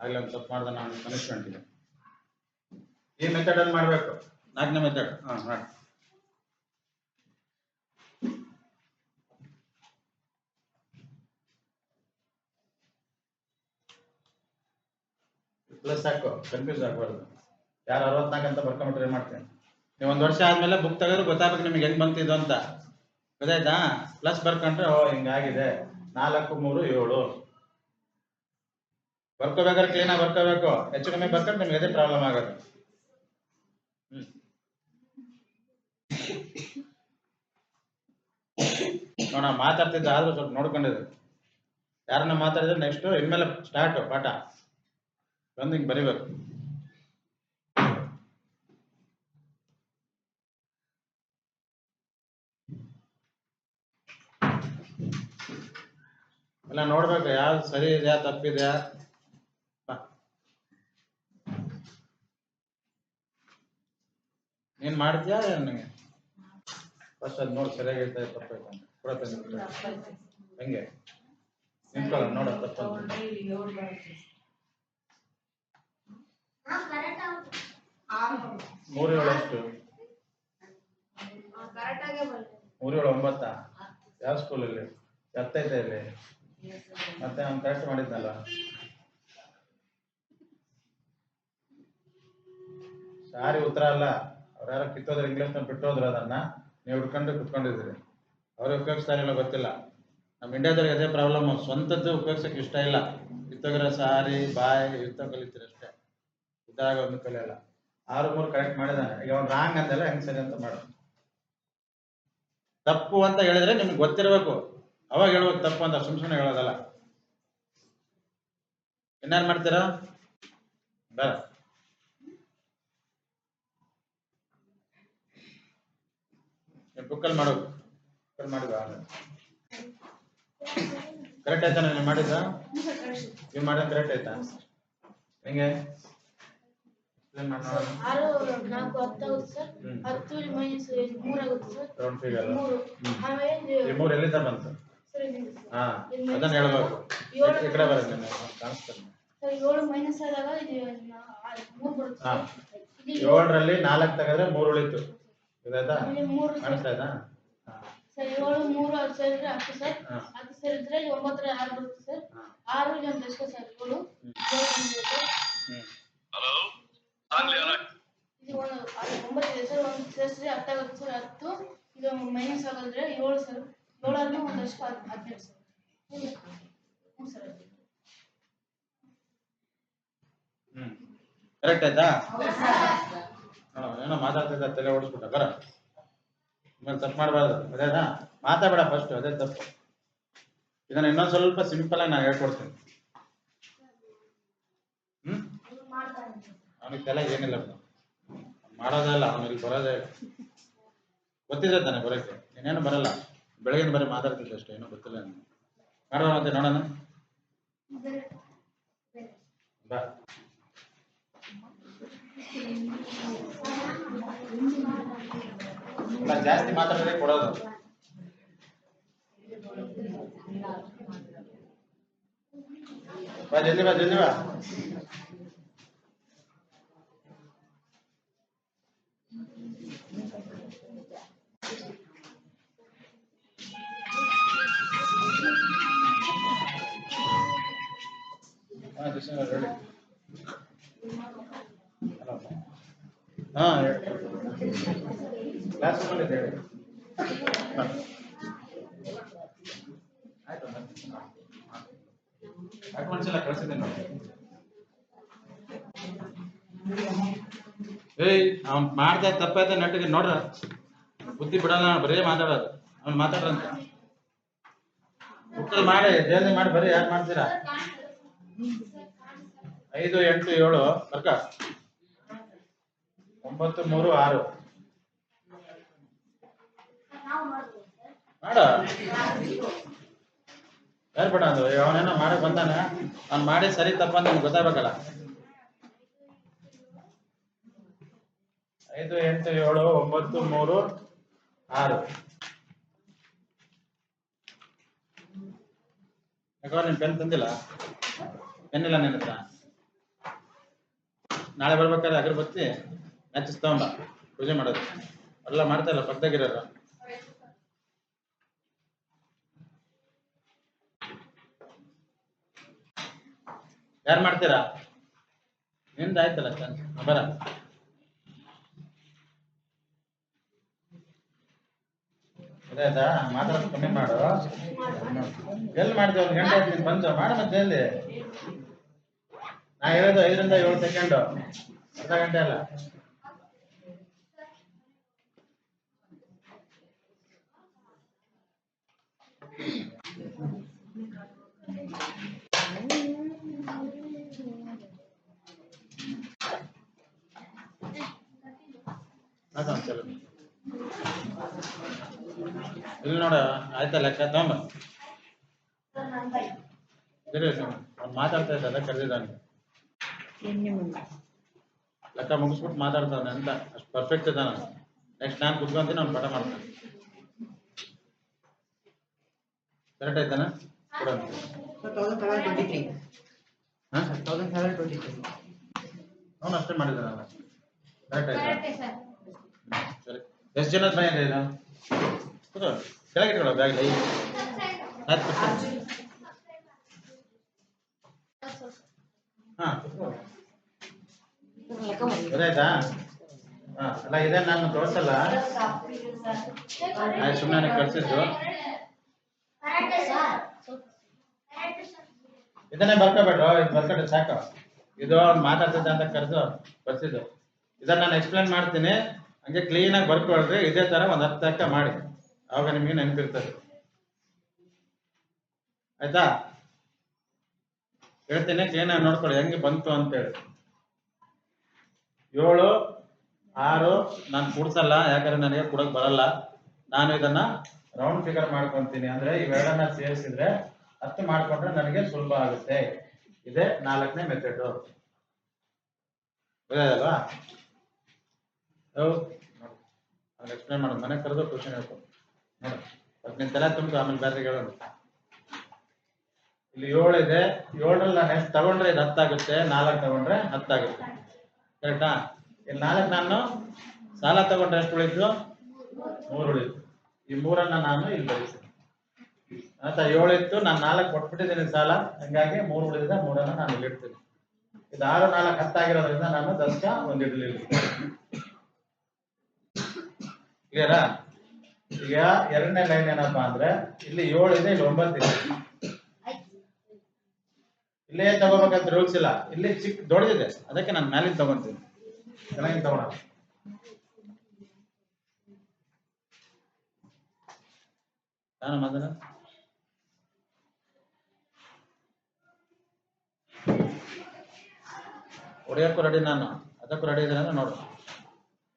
ಆಗ್ಲೇ ಒಂದು ತಪ್ಪು ಮಾಡ್ದ ನಾನು ಪನಿಷ್ಮೆಂಟ್ ಇದೆ. ಈ ಮೆಥಡ್ ಅಲ್ಲಿ ಮಾಡ್ಬೇಕು. ನಾಲ್ಕನೇ ಮೆಥಡ್ ಹಾ ಮಾಡಿ ಪ್ಲಸ್ ಹಾಕು ಕನ್ಫ್ಯೂಸ್ ಆಗ್ಬಾರ್ದು. ಯಾರು ಅರವತ್ನಾಲ್ಕು ಅಂತ ಬರ್ಕೊಂಬಿಟ್ರೆ ಏನ್ ಮಾಡ್ತೀನಿ ನೀವು ಒಂದು ವರ್ಷ ಆದ್ಮೇಲೆ ಬುಕ್ ತೆಗೆದ್ರೆ ಗೊತ್ತಾಗ್ಬೇಕು ನಿಮಗೆ ಹೆಂಗ್ ಬಂತಿದ್ದು ಅಂತ. ಗೊತ್ತಾಯ್ತಾ? ಪ್ಲಸ್ ಬರ್ಕೊಂಡ್ರೆ, ಓ, ಹಿಂಗಾಗಿದೆ. ನಾಲ್ಕು, ಮೂರು, ಏಳು. ಬರ್ಕೋಬೇಕಾದ್ರೆ ಕ್ಲೀನ್ ಆಗಿ ಬರ್ಕೋಬೇಕು. ಹೆಚ್ಚು ಕಮ್ಮಿ ಬರ್ಕೊಂಡ್ರೆ ನಿಮ್ಗೆ ಅದೇ ಪ್ರಾಬ್ಲಮ್ ಆಗೋದು ಹ್ಮ್. ನೋಡ ಮಾತಾಡ್ತಿದ್ದ ಆದ್ರೂ ಸ್ವಲ್ಪ ನೋಡ್ಕೊಂಡಿದ್ರು ಯಾರನ್ನ ಮಾತಾಡಿದ್ರೆ ನೆಕ್ಸ್ಟ್ ಇನ್ಮೇಲೆ ಸ್ಟಾರ್ಟ್ ಪಾಠ. ಬಂದು ಹಿಂಗ್ ಬರಿಬೇಕು. ಎಲ್ಲ ನೋಡ್ಬೇಕು ಯಾವ್ದು ಸರಿ ಇದೆಯಾ ತಪ್ಪಿದೆಯಾ. ನೀನ್ ಮಾಡ್ತೀಯಾ ನಂಗೆ? ಫಸ್ಟ್ ಅದ್ ನೋಡಿ ಸರಿಯಾಗಿ ತಂದು ಹೆಂಗೆ ನಿಂತ್ಕೊಳ್ಳ ನೋಡ ತಪ್ಪ ಹಾ, correct ಆಗುತ್ತೆ. ಮೂರು ಏಳು ಎಷ್ಟು ಹಾ, correct ಆಗೇ ಬಂತು. ಮೂರು ಏಳು ಒಂಬತ್ತ ಯಾವ ಸ್ಕೂಲಲ್ಲಿ ಎತ್ತೈತೆ ಇಲ್ಲಿ ಮತ್ತೆ ಅವ್ನು ಕರೆಕ್ಟ್ ಮಾಡಿದ್ನಲ್ಲ. ಸಾರಿ ಉತ್ತರ ಅಲ್ಲ. ಅವ್ರ ಯಾರ ಕಿತ್ತೋದ್ರೆ ಇಂಗ್ಲೀಷ್ನ ಬಿಟ್ಟೋದ್ರು ಅದನ್ನ. ನೀವು ಹುಡ್ಕೊಂಡು ಕುತ್ಕೊಂಡಿದ್ದೀರಿ. ಅವ್ರು ಉಪಯೋಗಿಸ್ತಾರೆ ಇಲ್ಲ ಗೊತ್ತಿಲ್ಲ. ನಮ್ಮ ಇಂಡಿಯಾದವ್ರಿಗೆ ಅದೇ ಪ್ರಾಬ್ಲಮ್ ಸ್ವಂತದ್ದು ಉಪಯೋಗಿಸಕ್ಕೆ ಇಷ್ಟ ಇಲ್ಲ. ಕಿತ್ತೋಗಿರೋ ಸಾರಿ, ಬಾಯ್, ಯುದ್ಧ ಕಲಿತೀರಿ ಅಷ್ಟೇ. ಇದ್ದಾಗ ಒಂದು ಕಲಿಯಲ್ಲ. ಆರು ಮೂರು ಕರೆಕ್ಟ್ ಮಾಡಿದಾನೆ. ಈಗ ಅವ್ನು ರಾಂಗ್ ಅಂದಲ್ಲ ಹೆಂಗ್ ಸರಿ ಅಂತ ಮಾಡು. ತಪ್ಪು ಅಂತ ಹೇಳಿದ್ರೆ ನಿಮ್ಗೆ ಗೊತ್ತಿರಬೇಕು. ಅವಾಗ ಹೇಳ್ಬೇಕು ತಪ್ಪು ಅಂತ ಸುಮ್ ಸುಮ್ಮನೆ ಹೇಳೋದಲ್ಲ. ಇನ್ಯಾರು ಮಾಡ್ತೀರಾ? ಬೇಡ ಬುಕ್ಕಲ್ಲಿ ಮಾಡು. ಬುಕ್ಕಲ್ಲಿ ಮಾಡಿದ ಕರೆಕ್ಟ್ ಆಯ್ತಾ ನೀವು ಮಾಡಿದ ನೀವು ಮಾಡ ಕರೆಕ್ಟ್ ಆಯ್ತಾ? ಹೆಂಗೆ? ಮೂರ್ ಎಲ್ಲಿಂದ ಬಂತು. ಹಾ ಅದನ್ನ ಹೇಳ್ಬೇಕು. ಈ ಕಡೆ ಬರುತ್ತೆ ಕಾಣಿಸ್ತಾರೆ ಸರ್ ಏಳು ಮೈನಸ್ ಆದಾಗ ಇದು ಮೂರು ಬರುತ್ತೆ. ಹಾ. ಸರ್. ಇಲ್ಲಿ ಏಳರಲ್ಲಿ ನಾಲ್ಕು ತೆಗೆದ್ರೆ ಮೂರು ಉಳಿತು. ಇದಾಯ್ತಾ? ಮೂರು ಸರ್. ಕಾಣಿಸ್ತಾ ಇದ್ದಾ. ಸರ್ ಏಳು ಮೂರು ಅದು ಸೇರಿದ್ರೆ ಹತ್ತು ಸರ್. ಹತ್ತು ಸೇರಿದ್ರೆ ಇಲ್ಲಿ ಒಂಬತ್ತರ ಆರು ಬರುತ್ತೆ ಸರ್. ಆರು ಇಲ್ಲಿ ಒಂದು ಎಷ್ಟು ಸರ್? ಏಳು. ಸರ್ ಇದು ಒಂದು ಒಂಬತ್ತು ಇದೆ ಸರ್. ಒಂದು ಸೇರಿಸಿದ್ರೆ ಹತ್ತು ಆಗುತ್ತೆ ಸರ್. ಹತ್ತು ಇದು ಮೈನಸ್ ಆಗೋದ್ರೆ ಏಳು ಸರ್. ಏಳನ್ನು ಒಂದಷ್ಟು ಹದ್- ಹದಿನೆಂಟು ಸಾವಿರ ಕರೆಕ್ಟ್ ಆಯ್ತಾ? ಏನೋ ಮಾತಾಡ್ತಿದ್ದ, ತಲೆ ಓಡಿಸ್ಬಿಟ್ಟ, ಬರ. ಆಮೇಲೆ ತಪ್ಪು ಮಾಡಬಾರ್ದು ಅದೇನಾ ಮಾತಾಡಬೇಡ ಫಸ್ಟ್ ಅದೇ ತಪ್ಪು. ಇದನ್ನ ಇನ್ನೊಂದ್ ಸ್ವಲ್ಪ ಸಿಂಪಲ್ ಆಗಿ ನಾನು ಹೇಳ್ಕೊಡ್ತೀನಿ. ಹ್ಮ್? ಅವನಿಗೆ ತಲೆಗೆ ಏನಿಲ್ಲ ಮಾಡೋದೇ ಇಲ್ಲ, ಅವನಿಗೆ ಬರೋದೇ ಗೊತ್ತಿದೆ ತಾನೆ ಬರೋಕೆ ಇನ್ನೇನು ಬರಲ್ಲ. ಬೆಳಗಿನ ಬರೀ ಮಾತಾಡ್ತಿದ್ದೆ ಅಷ್ಟೇ, ಏನೋ ಗೊತ್ತಿಲ್ಲ ನಾನು ಮಾಡುವ ಮತ್ತೆ ನೋಡೋಣ. ಬಾ. ಜಾಸ್ತಿ ಮಾತಾಡಿದ್ರೆ ಕೊಡೋದು. ಬಾ ಜಲ್ದಿ ಬಾ ಜಲ್ದಿ ಬಾ. ಹಾ ಕ್ಲಾಸ್ ರೂಮಲ್ಲಿ ಹೇಳಿ ಎಲ್ಲ ಏಯ್ ಮಾಡ್ದೆ ತಪ್ಪೈತೆ ನೆಟ್ಟಿಗೆ ನೋಡ್ರ? ಬುದ್ಧಿ ಬಿಡಲ್ಲ, ಬರೀ ಮಾತಾಡೋದು. ಅವ್ನು ಮಾತಾಡ್ರಂತ. ಮಾಡಿ ಜಲ್ದಿ ಮಾಡಿ, ಬರೀ ಯಾಕೆ ಮಾಡ್ತೀರಾ? ಐದು, ಎಂಟು, ಏಳು ಬರ್ಕ ಒಂಬತ್ತು, ಮೂರು, ಆರು. ಮಾಡ. ಯಾರು ಅದು? ಅವನೇನೋ ಮಾಡಕ್ ಬಂದಾನ. ಅವ್ನು ಮಾಡಿ ಸರಿ ತಪ್ಪ ಅಂತ ನಿಮ್ಗೆ ಗೊತ್ತಾಗ್ಬೇಕಲ್ಲ. ಐದು, ಎಂಟು, ಏಳು, ಒಂಬತ್ತು, ಮೂರು, ಆರು. ಯಾಕೋ ನಿನ್ ಪೆನ್ ತಂದಿಲ್ಲ? ಪೆನ್ ಇಲ್ಲ ನಿನ್ನ ನಾಳೆ ಬರ್ಬೇಕಾದ್ರೆ ಅಗರಬತ್ತಿ ಮ್ಯಾಚಸ್ ತಗೊಂಬ ಪೂಜೆ ಮಾಡೋದು. ಎಲ್ಲ ಮಾಡ್ತಾ ಇಲ್ಲ, ಪಕ್ಕದಾಗಿರೋರು. ಯಾರು ಮಾಡ್ತೀರಾ? ನಿಂದ ಆಯ್ತಲ್ಲ ಚಂದ ಬರ. ಮಾತಾಡ್ ಕಮ್ಮಿ ಮಾಡು. ಎಲ್ಲಿ ಮಾಡ್ತೇವೆ ಗಂಟೆ ಆಯ್ತು, ನೀನು ಬಂದು ಮಾಡ ಮತ್ತೆ ಎಲ್ಲಿ? ನಾ ಹೇಳೋದು ಐದರಿಂದ ಏಳು ಸೆಕೆಂಡ್ ಅರ್ಧ ಗಂಟೆ ಅಲ್ಲ. ಇಲ್ಲಿ ನೋಡ, ಆಯ್ತಾ ಲೆಕ್ಕ? ತಗೊಂಬ. ಸರ್ ಮಾತಾಡ್ತಾ ಇದ್ದಲ್ಲ ಕರೆದಿದ್ದಾನೆ. ಲೆಕ್ಕ ಮುಗಿಸ್ಬಿಟ್ಟು ಮಾತಾಡ್ತಾನೆ ಅಂತ. ಅಷ್ಟು ಪರ್ಫೆಕ್ಟ್ ಇದ್ದಾನ ನೆಕ್ಸ್ಟ್ ನಾನು ಕುತ್ಕೊಂತೀನಿ ಅವ್ನು ಪಾಠ ಮಾಡ್ತಾನೆ. ಕರೆಕ್ಟ್ ಆಯ್ತಾನ. ಅವನು ಅಷ್ಟೇ ಮಾಡಿದಾನಲ್ಲ ಕರೆಕ್ಟ್ ಆಯ್ತಾ? ಸರ್. ಎಷ್ಟು ಜನದ ಮನೆಯಲ್ಲಿ ಇದೆ ಇದು? ಕೂತ್ಕೊ. ಕೆಳಗೆ ಇಟ್ಕೊಳ್ಳೋ ಬ್ಯಾಗ್ ಲೈ ಕೂತ್ಕೊ. ಹಾ ಕೂತ್ಕೊ. ಗೊತ್ತಾಯ್ತಾ? ಹಾ, ಅಲ್ಲ, ಇದೆ, ನಾನು ತೋರಿಸಲ್ಲ. ಆಯ್ತು ಸುಮ್ಮನೆ ಕಳ್ಸಿದ್ದು. ಇದನ್ನೇ ಬರ್ಕೋಬೇಡ್ರು, ಇದು ಬರ್ಕೊಂಡ್ರೆ ಸಾಕು. ಇದು ಅವ್ನು ಮಾತಾಡ್ತಿದ್ದ ಅಂತ ಕರೆದು ಬರ್ಸಿದ್ದು. ಇದನ್ನ ನಾನು ಎಕ್ಸ್ಪ್ಲೇನ್ ಮಾಡ್ತೀನಿ. ಹಂಗೆ ಕ್ಲೀನಾಗಿ ಬರ್ಕೊಳ್ರಿ, ಇದೇ ತರ ಒಂದು ಹತ್ತು ಲೆಕ್ಕ ಮಾಡಿ. ಅವಾಗ ನಿಮಗೆ ನೆನಪಿರ್ತದೆ. ಆಯ್ತಾ? ಹೇಳ್ತೀನಿ ಆಗಿ ನೋಡ್ಕೊಳ್ಳಿ, ಹೆಂಗೆ ಬಂತು ಅಂತೇಳಿ. ಏಳು, ಆರು, ನಾನು ಕೂಡ್ಸಲ್ಲ, ಯಾಕಂದ್ರೆ ನನಗೆ ಕೊಡಕ್ ಬರಲ್ಲ. ನಾನು ಇದನ್ನ ರೌಂಡ್ ಫಿಗರ್ ಮಾಡ್ಕೊಂತೀನಿ, ಅಂದ್ರೆ ಇವೆರಡನ್ನ ಸೇರಿಸಿದ್ರೆ ಹತ್ತು ಮಾಡ್ಕೊಂಡ್ರೆ ನನಗೆ ಸುಲಭ ಆಗುತ್ತೆ. ಇದೆ ನಾಲ್ಕನೇ ಮೆಥಡ್ ಗೊತ್ತಾಯ್ತಲ್ವಾ ಎಕ್ಸ್ಪ್ಲೇನ್ ಮಾಡೋದು ಮನೆ ಕರೆದು ಕ್ವಶನ್ ಹೇಳ್ಕೊಂಡು ನೋಡಿ ನಿನ್ ತಲೆ ತುಂಬ ಆಮೇಲೆ ಬೇರೆ ಹೇಳೋಣ. ಇಲ್ಲಿ ಏಳು ಇದೆ. ಏಳರಲ್ಲಿ ನಾನು ಎಷ್ಟು ತಗೊಂಡ್ರೆ ಇದು ಹತ್ತಾಗುತ್ತೆ ನಾಲ್ಕು ತಗೊಂಡ್ರೆ ಹತ್ತಾಗುತ್ತೆ ಕರೆಕ್ಟಾ ಇಲ್ಲಿ ನಾಲ್ಕು ನಾನು ಸಾಲ ತಗೊಂಡ್ರೆ ಎಷ್ಟು ಉಳಿತು? ಮೂರು ಉಳಿತು. ಈ ಮೂರನ್ನ ನಾನು ಇಲ್ಲಿ ಬರೀತೀನಿ ಆಯ್ತಾ? ಏಳು ಇತ್ತು. ನಾನು ನಾಲ್ಕು ಕೊಟ್ಬಿಟ್ಟಿದ್ದೀನಿ ಸಾಲ. ಹಂಗಾಗಿ ಮೂರು ಉಳಿದಿದೆ. ಮೂರನ್ನ ನಾನು ಇಲ್ಲಿ ಇಡ್ತೀನಿ. ಇದು ಆರು, ನಾಲ್ಕು ಹತ್ತಾಗಿರೋದ್ರಿಂದ ನಾನು ದಶಕ ಒಂದಿಡ್ಲಿಲ್ಲ ಕ್ಲಿಯರಾ ಈಗ ಎರಡನೇ ಲೈನ್ ಏನಪ್ಪಾ ಅಂದ್ರೆ, ಇಲ್ಲಿ ಏಳು ಇದೆ, ಇಲ್ಲಿ ಒಂಬತ್ತು ಇದೆ. ಇಲ್ಲೇ ತಗೋಬೇಕಂತ ರೂಲ್ಸ್ ಇಲ್ಲ. ಇಲ್ಲಿ ಚಿಕ್ಕ ದೊಡ್ಡದಿದೆ ಅದಕ್ಕೆ ನಾನು ಮ್ಯಾಲಿಂದ ತಗೊಂತೀನಿ. ಚೆನ್ನಾಗಿ ತಗೋಣ. ನಾನು ಮದನ ಹೊಡಿಯೋಕ್ಕೂ ರೆಡಿ ನಾನು. ಅದಕ್ಕೂ ರೆಡಿ ಇದ್ದೀನಿ ಅಂದ್ರೆ ನೋಡು.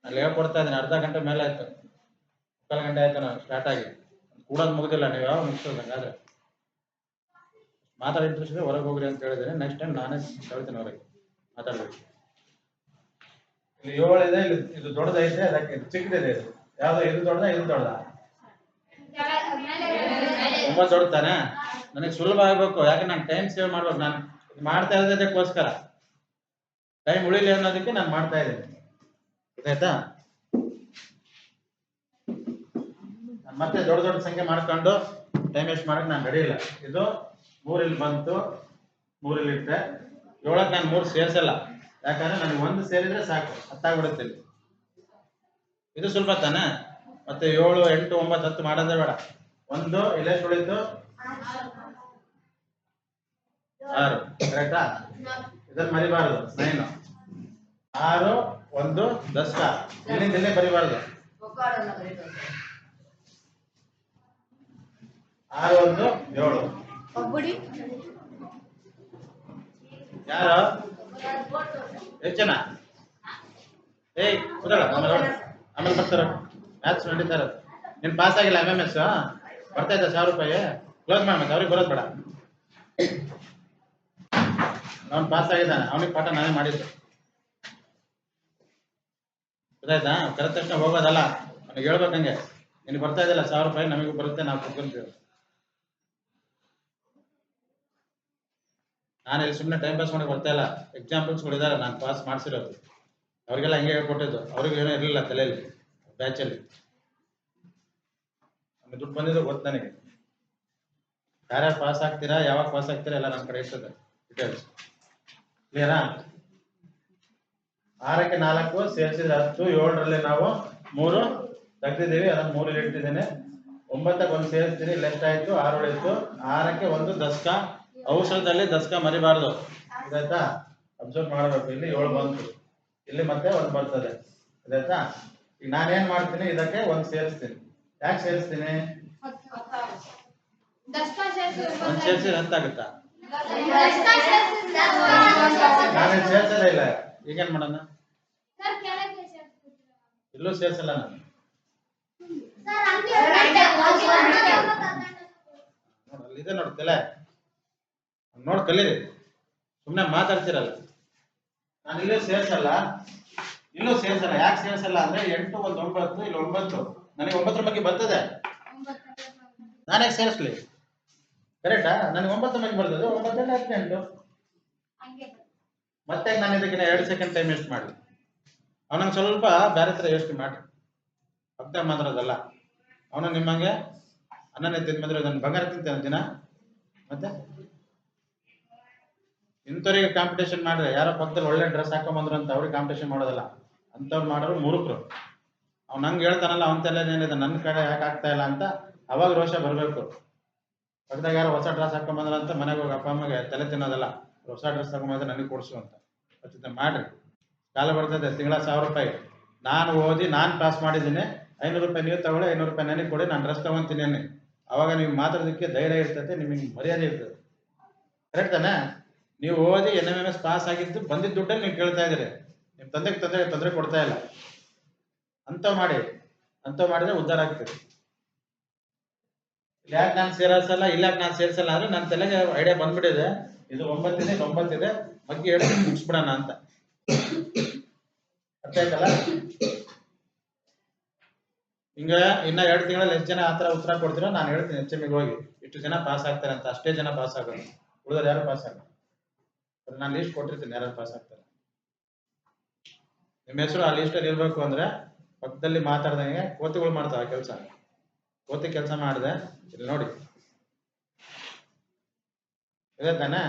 ಲೇಟ್ ಹೇಳ್ಕೊಡ್ತಾ ಇದ್ದೀನಿ. ಅರ್ಧ ಗಂಟೆ ಮೇಲೆ ಆಯ್ತು. ಮುಕ್ಕಾಲು ಗಂಟೆ ಆಯ್ತು ನಾನು ಸ್ಟಾರ್ಟ್ ಆಗಿ. ಕೂಡೋದು ಮುಗಿದಿಲ್ಲ. ನೀವು ಯಾವಾಗ ಮುಗಿಸೋದು ಮಾತಾಡಿ ಇಂಟ್ರೆಸ್ಟ್ ಇದೆ ಹೊರಗೆ ಹೋಗ್ರಿ ಅಂತ ಹೇಳಿದ್ರೆ ನೆಕ್ಸ್ಟ್ ಟೈಮ್ ನಾನೇ ಹೇಳ್ತೀನಿ ಹೊರಗೆ ಮಾತಾಡ್ಬೇಕು. ಇಲ್ಲಿ ಇಲ್ಲಿ ಇದು ದೊಡ್ಡದೈತೆ ಅದಕ್ಕೆ ಚಿಕ್ಕದಿದೆ ಇದು. ಯಾವ್ದು ಇದು ದೊಡ್ಡದ ಇದು ದೊಡ್ಡದ? ತುಂಬಾ ದೊಡ್ಡ ತಾನೆ? ನನಗೆ ಸುಲಭ ಆಗ್ಬೇಕು ಯಾಕೆ ನಾನು ಟೈಮ್ ಸೇವ್ ಮಾಡ್ಬೇಕು? ನಾನು ಮಾಡ್ತಾ ಇರೋದಕ್ಕೋಸ್ಕರ. ಟೈಮ್ ಉಳಿಲಿ ಅನ್ನೋದಕ್ಕೆ ನಾನು ಮಾಡ್ತಾ ಇದ್ದೀನಿ. ಗೊತ್ತಾಯ್ತಾ? ಮತ್ತೆ ದೊಡ್ಡ ದೊಡ್ಡ ಸಂಖ್ಯೆ ಮಾಡ್ಕೊಂಡು ಟೈಮ್ ವೇಸ್ಟ್ ಮಾಡಕ್ ನಾನು ರೆಡಿ ಇಲ್ಲ. ಇದು ಮೂರಿಲ್ಲಿ ಬಂತು ಮೂರಲ್ಲಿ ಇಟ್ಟೆ ಏಳಕ್ಕೆ ನಾನು ಮೂರು ಸೇರಿಸಲ್ಲ. ಯಾಕಂದ್ರೆ ನನಗೆ ಒಂದು ಸೇರಿದ್ರೆ ಸಾಕು ಹತ್ತಾಗ್ಬಿಡುತ್ತೆ ಇದು ಸುಲಭ ತಾನೆ? ಮತ್ತೆ ಏಳು, ಎಂಟು, ಒಂಬತ್ತು, ಹತ್ತು ಮಾಡೋದೇ ಬೇಡ. ಒಂದು ಎಲೆ ಉಳಿತು ಆರು ಕರೆಕ್ಟಾ ಇದನ್ನ ಮರಿಬಾರದು ನೈನು ಆರು, ಒಂದು ದಸ್ಟ ಇಲ್ಲಿಂದ ಇಲ್ಲೇ ಬರಿಬಾರದು. ಆರು, ಒಂದು, ಏಳು. ಒಬ್ಬಡಿ ಯಾರು? ಎಷ್ಟು ಜನ ಏಯ್ ಕುದಳ ಆಮೇಲೆ ಬರ್ತಾರ. ಮ್ಯಾಥ್ಸ್ ನಡೀತಾರ ನಿನ್ ಪಾಸ್ ಆಗಿಲ್ಲ ಎಂ ಎಂ ಎಸ್ ಬರ್ತಾ ಇದ್ದ ಸಾವಿರ ರೂಪಾಯಿ ಕ್ಲೋಸ್ ಮಾಡಿ ಮತ್ತೆ, ಅವ್ರಿಗೆ ಬರೋದು ಬೇಡ. ಅವ್ನು ಪಾಸ್ ಆಗಿದ್ದಾನೆ. ಅವನಿಗೆ ಪಾಠ ನಾನೇ ಮಾಡಿದ್ದು. ಗೊತ್ತಾಯ್ತಾ? ಕರೆದ ತಕ್ಷಣ ಹೋಗೋದಲ್ಲ. ಅವ್ನಿಗೆ ಹೇಳ್ಬೇಕಂಗೆ. ನಿನಗೆ ಬರ್ತಾ ಇದ್ದಲ್ಲ, ಸಾವಿರ ರೂಪಾಯಿ ನಮಗೂ ಬರುತ್ತೆ, ನಾವು ಕುತ್ಕೊಂತೀವಿ. ನಾನು ಇಲ್ಲಿ ಸುಮ್ಮನೆ ಟೈಮ್ ಪಾಸ್ ಮಾಡಿ ಬರ್ತಾ ಇಲ್ಲ. ಎಕ್ಸಾಂಪಲ್ಸ್ಗಳಿದ್ದಾರೆ ನಾನು ಪಾಸ್ ಮಾಡಿಸಿರೋದು. ಅವರಿಗೆಲ್ಲ ಹಿಂಗೆ ಹೇಳ್ಕೊಟ್ಟಿದ್ದು. ಅವ್ರಿಗೆ ಏನೂ ಇರಲಿಲ್ಲ ತಲೆಯಲ್ಲಿ ಬ್ಯಾಚಲ್ಲಿ ನಮಗೆ ದುಡ್ಡು ಬಂದಿದ್ದು ಗೊತ್ತು ನನಗೆ. ಯಾರ್ಯಾರು ಪಾಸ್ ಆಗ್ತೀರಾ, ಯಾವಾಗ ಪಾಸ್ ಆಗ್ತೀರಾ, ಎಲ್ಲ ನಮ್ಮ ಕಡೆ ಇರ್ತದೆ. ಡೀಟೇಲ್ಸ್ ಕ್ಲಿಯರಾ ಆರಕ್ಕೆ ನಾಲ್ಕು, ಸೇರಿಸಿದ್ರೆ ಹತ್ತು, ಏಳರಲ್ಲಿ ನಾವು ಮೂರು, ತೆಗ್ದಿದ್ದೀವಿ, ಅದನ್ನ ಮೂರಲ್ಲಿ ಇಟ್ಟಿದ್ದೇನೆ. ಒಂಬತ್ತಕ್ಕೆ ಒಂದು ಸೇರಿಸ್ತೀನಿ ಲೆಫ್ಟ್ ಆಯಿತು ಆರು ಉಳಿತು ಆರಕ್ಕೆ ಒಂದು ದಶಕ ಔಷಧದಲ್ಲಿ ದಶಕ ಮರಿಬಾರ್ದು. ಅದಾಯ್ತಾ ಅಬ್ಸರ್ವ್ ಮಾಡಬೇಕು. ಇಲ್ಲಿ ಏಳು ಬಂತು. ಇಲ್ಲಿ ಮತ್ತೆ ಒಂದು ಬರ್ತದೆ. ಅದಾಯ್ತಾ ಈಗ ನಾನೇನ್ ಮಾಡ್ತೀನಿ? ಇದಕ್ಕೆ ಒಂದು ಸೇರಿಸ್ತೀನಿ. ಯಾಕೆ ಸೇರಿಸ್ತೀನಿ? ದಸ್ಕ ಸೇರ್ಸಿ ಒಂದು ಸೇರಿಸಿದ್ರೆ ಅಂತಾಗುತ್ತ ದಸ್ಕ ಸೇರ್ಸಿ ನಾನೇನು ಸೇರ್ಸೋದೇ ಇಲ್ಲ. ಈಗೇನ್ ಮಾಡೋಣ? ಇಲ್ಲೂ ಸೇರ್ಸಲ್ಲ ನಾನು. ಸರ್ ಹಂಗೆ ನೋಡು ಅಲ್ಲಿ ಇದೆ ನೋಡಿ ತಲೆ. ನೋಡಿ ಕಲೀರಿ ಸುಮ್ಮನೆ ಮಾತಾಡ್ತಿರಲ್ಲ. ನಾನು ಇಲ್ಲೂ ಸೇರ್ಸಲ್ಲ. ಇಲ್ಲೂ ಸೇರ್ಸಲ್ಲ. ಯಾಕೆ ಸೇರ್ಸಲ್ಲ ಅಂದ್ರೆ ಎಂಟು ಒಂದು ಒಂಬತ್ತು ಇಲ್ಲಿ ಒಂಬತ್ತು. ನನಗೆ ಒಂಬತ್ತರ ಬಗ್ಗೆ ಬರ್ತದೆ. ನಾನೇ ಸೇರಿಸ್ಲಿ? ಕರೆಕ್ಟಾ ನನಗೆ ಒಂಬತ್ತು ಬಗ್ಗೆ ಬರ್ತದೆ. ಒಂಬತ್ತು ಹದಿನೆಂಟು ಮತ್ತೆ ನಾನು ಇದಕ್ಕೆ ಎರಡು ಸೆಕೆಂಡ್ ಟೈಮ್ ವೇಸ್ಟ್ ಮಾಡಿ ಅವನಂಗೆ ಸ್ವಲ್ಪ ಬೇರೆ ಥರ ಯೋಚನೆ ಮಾಡಿ. ಭಕ್ತ ಮಾತ್ರದಲ್ಲ ಅವನು ನಿಮ್ಮಂಗೆ ಅನ್ನನೇ ತಿಂದ್ಬಂದ್ರೆ ನಾನು ಬಂಗಾರ ತಿಂತೇನೆ ದಿನ ಮತ್ತೆ? ಇಂಥವ್ರಿಗೆ ಕಾಂಪಿಟೇಷನ್ ಮಾಡಿದ್ರೆ ಯಾರೋ ಪಕ್ಕದಲ್ಲಿ ಒಳ್ಳೆ ಡ್ರೆಸ್ ಹಾಕೊಂಬಂದ್ರು ಅಂತ ಅವ್ರಿಗೆ ಕಾಂಪಿಟೇಷನ್ ಮಾಡೋದಲ್ಲ. ಅಂಥವ್ರು ಮಾಡೋರು ಮೂರ್ಖರು. ಅವ್ನು ನಂಗೆ ಹೇಳ್ತಾನಲ್ಲ, ಅವನ ಏನಿದೆ ನನ್ನ ಕಡೆ ಯಾಕೆ ಆಗ್ತಾ ಇಲ್ಲ? ಅಂತ ಅವಾಗ ರೋಷ ಬರಬೇಕು. ಪಕ್ಕದಾಗ ಯಾರೋ ಹೊಸ ಡ್ರೆಸ್ ಹಾಕೊಂಬಂದ್ರ ಅಂತ ಮನೆಗೆ ಹೋಗಿ ಅಪ್ಪ, ಅಮ್ಮಗೆ ತಲೆ ತಿನ್ನೋದಲ್ಲ, ಹೊಸ ಡ್ರೆಸ್ ಹಾಕೊಂಬಂದ್ರೆ ನನಗೆ ಕೊಡಿಸು ಅಂತ. ಅಷ್ಟೇ ಮಾಡ್ರಿ. ಕಾಲ ಬರ್ತದೆ, ತಿಂಗಳ ಸಾವಿರ ರೂಪಾಯಿ. ನಾನು ಓದಿ, ನಾನು ಪಾಸ್ ಮಾಡಿದ್ದೀನಿ, ಐನೂರು ರೂಪಾಯಿ ನೀವು ತಗೊಳ್ಳಿ, ಐನೂರು ರೂಪಾಯಿ ನನಗೆ ಕೊಡಿ, ನಾನು ಡ್ರೆಸ್ ತಗೊಂತೀನಿ ಅವಾಗ ನೀವು ಮಾತಾಡೋದಕ್ಕೆ ಧೈರ್ಯ ಇರ್ತದೆ ನಿಮಗೆ ಮರ್ಯಾದೆ ಇರ್ತದೆ ಕರೆಕ್ಟ್ ತಾನೆ? ನೀವು ಓದಿ N M M S pass ಆಗಿದ್ದು ಬಂದಿದ್ದ ದುಡ್ಡನ್ನು ನೀವು ಕೇಳ್ತಾ ಇದ್ದೀರಿ. ನಿಮ್ಮ ತಂದೆಗೆ ತೊಂದರೆ ತೊಂದರೆ ಕೊಡ್ತಾ ಇಲ್ಲ. ಅಂತ ಮಾಡಿ, ಅಂತ ಮಾಡಿದ್ರೆ ಉದ್ಧಾರ ಆಗ್ತದೆ. ಇಲ್ಲಿ ಯಾಕೆ ನಾನು ಸೇರಿಸಲ್ಲ, ಇಲ್ಲ ಯಾಕೆ ನಾನು ಸೇರಿಸಲ್ಲ ಅಂದ್ರೆ ನನ್ನ ತಲೆಗೆ ಐಡಿಯಾ ಬಂದ್ಬಿಟ್ಟಿದೆ. ಇದು ಒಂಬತ್ತಿದೆ ಒಂಬತ್ತಿದೆ ಮಗ್ಗಿ ಹೇಳ್ತೀನಿ ಮುಗಿಸ್ಬಿಡೋಣ ಅಂತ. ಅರ್ಥ ಆಯ್ತಲ್ಲ? ಹಿಂಗ ಇನ್ನ ಎರಡು ತಿಂಗಳಲ್ಲಿ ಎಷ್ಟು ಜನ ಆತರ ಉತ್ತರ ಕೊಡ್ತೀರೋ ನಾನು ಹೇಳ್ತೀನಿ, ಎಚ್ ಎಮ್ಗೆ ಹೋಗಿ. ಇಷ್ಟು ಜನ ಪಾಸ್ ಆಗ್ತಾರೆ ಅಂತ. ಅಷ್ಟೇ ಜನ ಪಾಸ್ ಆಗೋದು. ಉಳಿದ್ರೆ ಯಾರು ಪಾಸ್ ಆಗಲ್ಲ. ನಾನು ಲೀಸ್ಟ್ ಕೊಟ್ಟಿರ್ತೀನಿ ಯಾರು ಪಾಸ್ ಆಗ್ತಾರೆ. ನಿಮ್ಮ ಹೆಸರು ಆ ಲೀಸ್ಟಲ್ಲಿ ಇರಬೇಕು ಅಂದ್ರೆ ಪಕ್ಕದಲ್ಲಿ ಮಾತಾಡ್ದಂಗೆ ಕೋತಿಗಳು ಆ ಕೆಲಸ. ಕೋತಿ ಕೆಲಸ ಮಾಡಿದೆ, ಇಲ್ಲಿ ನೋಡಿ. ಇದೆ ತಾನೆ?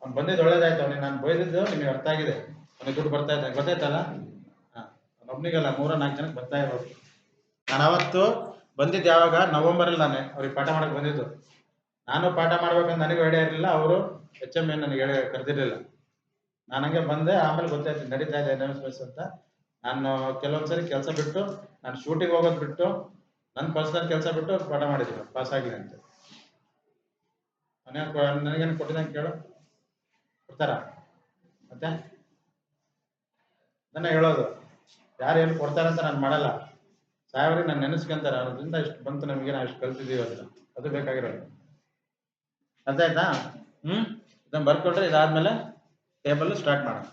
ಅವ್ನು ಬಂದಿದ್ದು ಒಳ್ಳೇದಾಯ್ತು, ಅವ್ನಿಗೆ ನಾನು ಬೈದಿದ್ದು ನಿಮಗೆ ಅರ್ಥ ಆಗಿದೆ. ಅವ್ನಿಗೆ ದುಡ್ಡು ಬರ್ತಾ ಇದ್ದ ಗೊತ್ತಾಯ್ತಲ್ಲ? ಹಾಂ ಒಬ್ಬನಿಗೆಲ್ಲ ಮೂರ ನಾಲ್ಕು ಜನಕ್ಕೆ ಬರ್ತಾ ಇರೋದು. ನಾನು ಅವತ್ತು ಬಂದಿದ್ದು ಯಾವಾಗ? ನವೆಂಬರಲ್ಲಿ ನಾನೇ ಅವ್ರಿಗೆ ಪಾಠ ಮಾಡಕ್ಕೆ ಬಂದಿದ್ದು. ನಾನು ಪಾಠ ಮಾಡ್ಬೇಕಂತ ನನಗೂ ಐಡಿಯಾ ಇರಲಿಲ್ಲ, ಅವರು ಎಚ್ ಎಂ ಎನ್ ನನಗೆ ಹೇಳಿ ಕರೆದಿರಲಿಲ್ಲ. ನಾನು ಹಂಗೆ ಬಂದೆ, ಆಮೇಲೆ ಗೊತ್ತಾಯ್ತು ನಡೀತಾ ಇದೆ ಎಸ್ ಅಂತ. ನಾನು ಕೆಲವೊಂದ್ಸರಿ ಕೆಲಸ ಬಿಟ್ಟು, ನಾನು ಶೂಟಿಂಗ್ ಹೋಗೋದು ಬಿಟ್ಟು ನನ್ನ ಪರ್ಸನಲ್ ಕೆಲಸ ಬಿಟ್ಟು ಪಾಠ ಮಾಡಿದ್ರು ಪಾಸ್ ಆಗಲಿ ಅಂತ. ನನಗೇನು ಕೊಟ್ಟಿದ್ದಂಗೆ ಕೇಳು. ಕೊಡ್ತಾರ? ಮತ್ತೆ? ನನ್ನ ಹೇಳೋದು. ಯಾರು ಏನು ಕೊಡ್ತಾರಂತ ನಾನು ಮಾಡಲ್ಲ. ಸಾಯವ್ರಿಗೆ ನಾನು ನೆನೆಸ್ಕೊಂತಾರೆ. ಅದರಿಂದ ಇಷ್ಟು ಬಂತು ನಮಗೆ, ನಾವು ಇಷ್ಟು ಕಲ್ತಿದ್ದೀವಿ ಅದನ್ನ. ಅದು ಬೇಕಾಗಿರೋದು. ಅರ್ಥ ಆಯ್ತಾ? ಹ್ಮ್? ಇದನ್ನ ಬರ್ಕೊಟ್ರೆ ಇದಾದ್ಮೇಲೆ ಟೇಬಲ್ ಸ್ಟಾರ್ಟ್ ಮಾಡೋಣ.